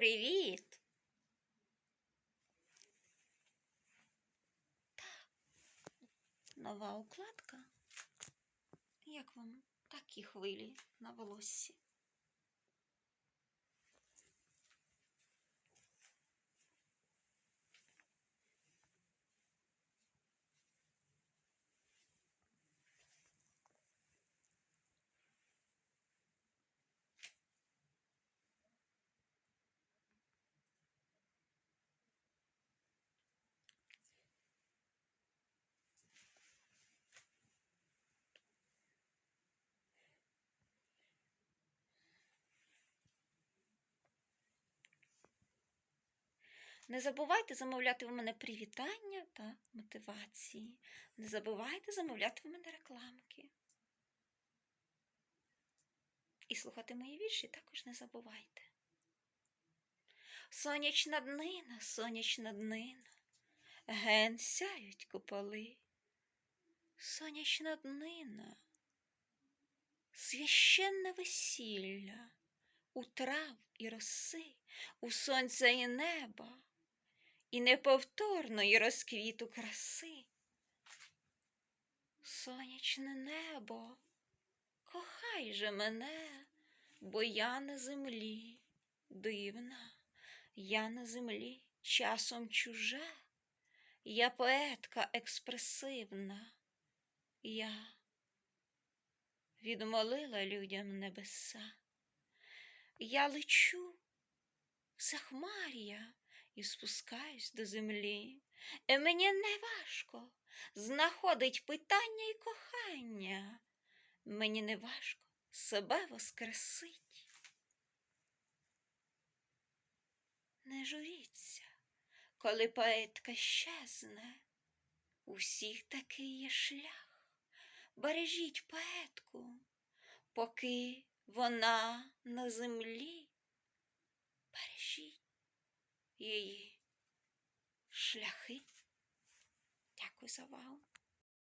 Привіт. Нова укладка. Як вам такі хвилі на волоссі? Не забувайте замовляти в мене привітання та мотивації. Не забувайте замовляти в мене рекламки. І слухати мої вірші також не забувайте. Сонячна днина, сонячна днина, ген сяють куполи. Сонячна днина, священне весілля, у трав і роси, у сонця і неба, і неповторної розквіту краси. Сонячне небо, кохай же мене, бо я на землі дивна, я на землі часом чужа, я поетка експресивна, я відмолила людям небеса. Я лечу за хмар'я і спускаюсь до землі. І мені не важко знаходить питання і кохання. Мені не важко себе воскресить. Не журіться, коли поетка щезне, у всіх такий є шлях. Бережіть поетку, поки вона на землі. Бережіть її шляхи. Дякую за увагу.